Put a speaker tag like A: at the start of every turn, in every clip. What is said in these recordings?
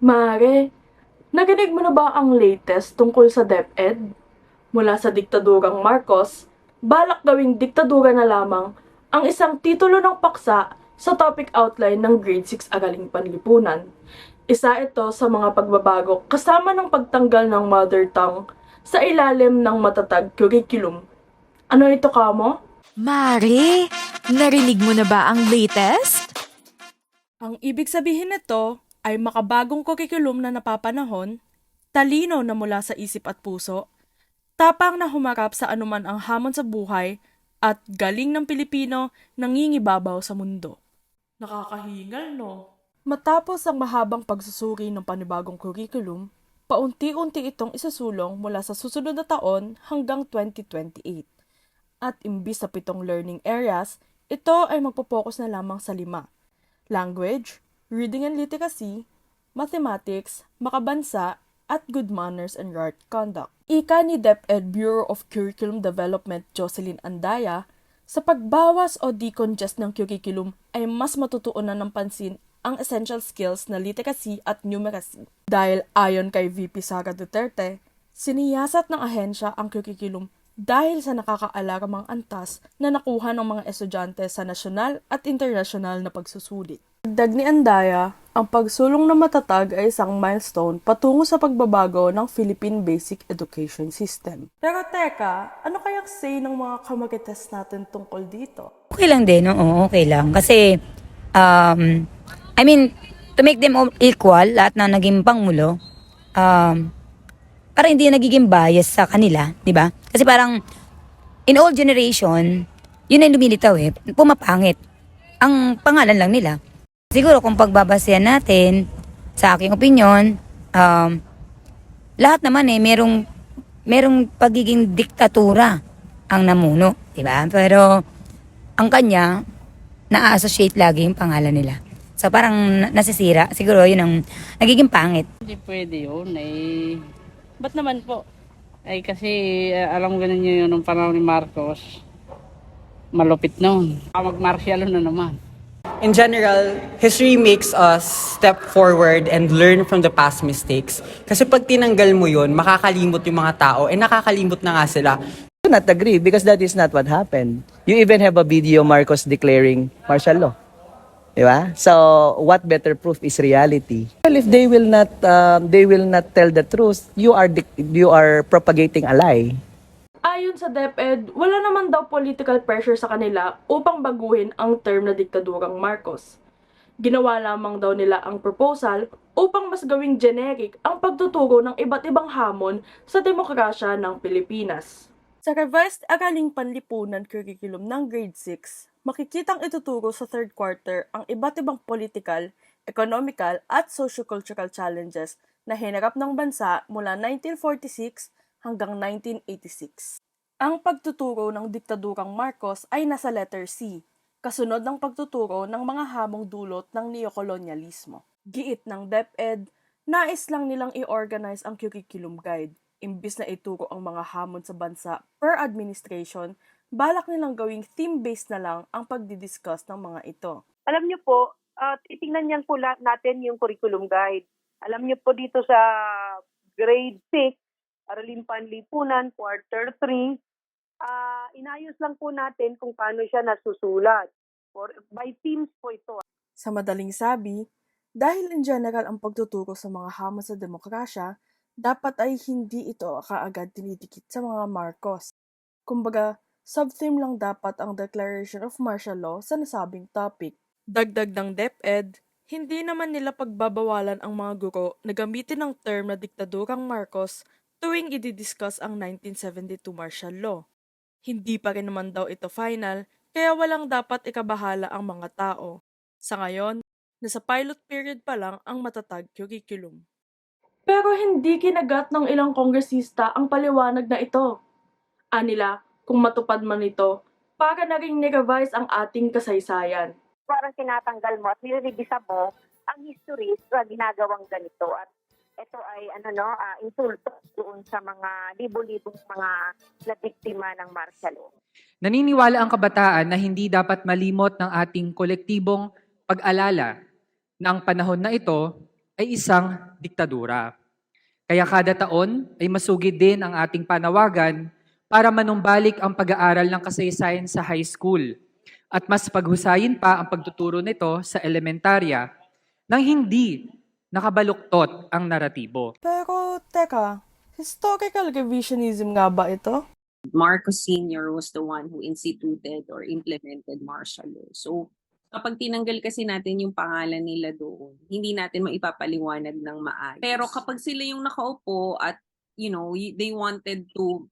A: Mare, narinig mo na ba ang latest tungkol sa DepEd? Mula sa diktadurang Marcos, balak gawing diktadura na lamang ang isang titulo ng paksa sa topic outline ng Grade 6 Araling Panlipunan. Isa ito sa mga pagbabago kasama ng pagtanggal ng mother tongue sa ilalim ng matatag curriculum. Ano ito kamo?
B: Mari, narinig mo na ba ang latest?
A: Ang ibig sabihin nito ay makabagong curriculum na napapanahon, talino na mula sa isip at puso, tapang na humarap sa anuman ang hamon sa buhay, at galing ng Pilipino nangingibabaw sa mundo. Nakakahingal, no? Matapos ang mahabang pagsusuri ng panibagong curriculum, paunti-unti itong isasulong mula sa susunod na taon hanggang 2028. At imbis sa pitong learning areas, ito ay magpo-focus na lamang sa lima language, reading and literacy, mathematics, makabansa, at good manners and right conduct. Ika ni DepEd Bureau of Curriculum Development Jocelyn Andaya, sa pagbawas o decongest ng curriculum ay mas matutuunan ng pansin ang essential skills na literacy at numeracy. Dahil ayon kay VP Sara Duterte, siniyasat ng ahensya ang curriculum dahil sa nakakaalarmang antas na nakuha ng mga estudyante sa nasyonal at internasyonal na pagsusulit. Dagdag ni Andaya, ang pagsulong na matatag ay isang milestone patungo sa pagbabago ng Philippine Basic Education System. Pero teka, ano kayang say ng mga kamarites natin tungkol dito?
C: Okay lang din, oo, okay lang. Kasi, um, I mean, to make them all equal, lahat na naging pangulo, um, para hindi nagiging bias sa kanila, di ba? Kasi parang, in old generation, yun ay lumilitaw eh, pumapangit. Ang pangalan lang nila. Siguro kung pagbabasehan natin, sa aking opinion, um, lahat naman eh, merong, merong pagiging diktatura ang namuno, di ba? Pero, ang kanya, na-associate lagi yung pangalan nila. So parang na- nasisira. Siguro yun ang nagiging pangit.
D: Hindi pwede yun. Eh,
A: Ba't naman po?
D: ay kasi eh, alam ko ninyo yun nung panahon ni Marcos. Malupit noon. Mag-martial na naman.
E: In general, history makes us step forward and learn from the past mistakes. Kasi pag tinanggal mo yun, makakalimot yung mga tao, eh nakakalimot na nga sila.
F: do not agree because that is not what happened. You even have a video Marcos declaring martial law. Di ba? So, what better proof is reality? Well, if they will not um, they will not tell the truth, you are you are propagating a lie.
A: Ayon sa DepEd, wala naman daw political pressure sa kanila upang baguhin ang term na diktadurang Marcos. Ginawa lamang daw nila ang proposal upang mas gawing generic ang pagtuturo ng iba't ibang hamon sa demokrasya ng Pilipinas. Sa revised Araling Panlipunan Curriculum ng Grade 6, makikitang ituturo sa third quarter ang iba't ibang political, economical at sociocultural challenges na hinarap ng bansa mula 1946 hanggang 1986. Ang pagtuturo ng diktadurang Marcos ay nasa letter C, kasunod ng pagtuturo ng mga hamong dulot ng neokolonyalismo. Giit ng DepEd, nais lang nilang i-organize ang curriculum guide. Imbis na ituro ang mga hamon sa bansa per administration, balak nilang gawing theme-based na lang ang pagdidiscuss ng mga ito.
G: alam niyo po, uh, titingnan niyan po natin yung curriculum guide. Alam niyo po dito sa grade 6, Araling Panlipunan, quarter 3, ah inayos lang po natin kung paano siya nasusulat. For, by themes po ito.
A: Sa madaling sabi, dahil in general ang pagtuturo sa mga hamon sa demokrasya, dapat ay hindi ito kaagad tinidikit sa mga Marcos. Kumbaga, sub-theme lang dapat ang Declaration of Martial Law sa nasabing topic. Dagdag ng DepEd, hindi naman nila pagbabawalan ang mga guro na gamitin ang term na diktadurang Marcos tuwing ididiscuss ang 1972 martial law. Hindi pa rin naman daw ito final, kaya walang dapat ikabahala ang mga tao. Sa ngayon, nasa pilot period pa lang ang matatag curriculum. Pero hindi kinagat ng ilang kongresista ang paliwanag na ito. Anila, kung matupad man ito, para na rin ni-revise ang ating kasaysayan.
G: Parang tinatanggal mo at nililibisa mo ang history sa ginagawang ganito. At ito ay ano no, ah, insulto doon sa mga libo-libong mga nabiktima ng martial law.
H: Naniniwala ang kabataan na hindi dapat malimot ng ating kolektibong pag-alala na ang panahon na ito ay isang diktadura. Kaya kada taon ay masugid din ang ating panawagan para manumbalik ang pag-aaral ng kasaysayan sa high school at mas paghusayin pa ang pagtuturo nito sa elementarya nang hindi nakabaluktot ang naratibo.
A: Pero, teka, historical revisionism nga ba ito?
I: Marcos Sr. was the one who instituted or implemented martial law. So, kapag tinanggal kasi natin yung pangalan nila doon, hindi natin maipapaliwanag ng maayos. Pero kapag sila yung nakaupo at, you know, they wanted to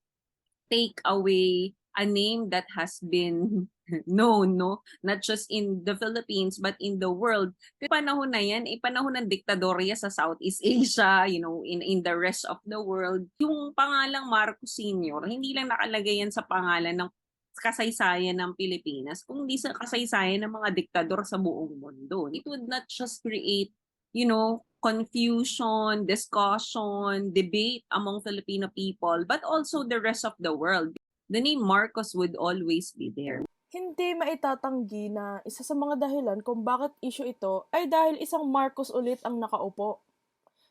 I: take away a name that has been known, no? Not just in the Philippines, but in the world. Kasi panahon na yan, eh, panahon ng diktadorya sa Southeast Asia, you know, in, in the rest of the world. Yung pangalang Marcos Sr., hindi lang nakalagay yan sa pangalan ng kasaysayan ng Pilipinas, kundi sa kasaysayan ng mga diktador sa buong mundo. It would not just create, you know, confusion, discussion, debate among Filipino people, but also the rest of the world. The name Marcos would always be there.
A: Hindi maitatanggi na isa sa mga dahilan kung bakit issue ito ay dahil isang Marcos ulit ang nakaupo.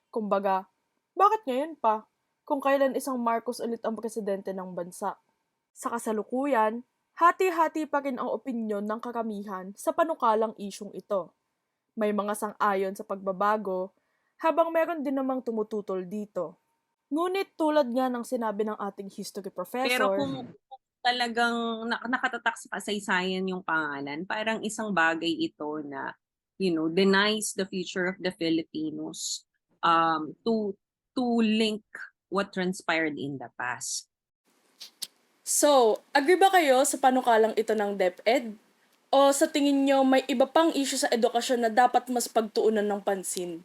A: Kumbaga, bakit ngayon pa? Kung kailan isang Marcos ulit ang presidente ng bansa. Sa kasalukuyan, hati-hati pa rin ang opinyon ng karamihan sa panukalang isyong ito. May mga sang-ayon sa pagbabago, habang meron din namang tumututol dito. Ngunit tulad nga ng sinabi ng ating history professor,
I: Pero kung kung talagang nak- nakatatak sa kasaysayan yung pangalan, parang isang bagay ito na, you know, denies the future of the Filipinos um, to to link what transpired in the past.
A: So, agree ba kayo sa panukalang ito ng DepEd? O sa tingin nyo may iba pang issue sa edukasyon na dapat mas pagtuunan ng pansin?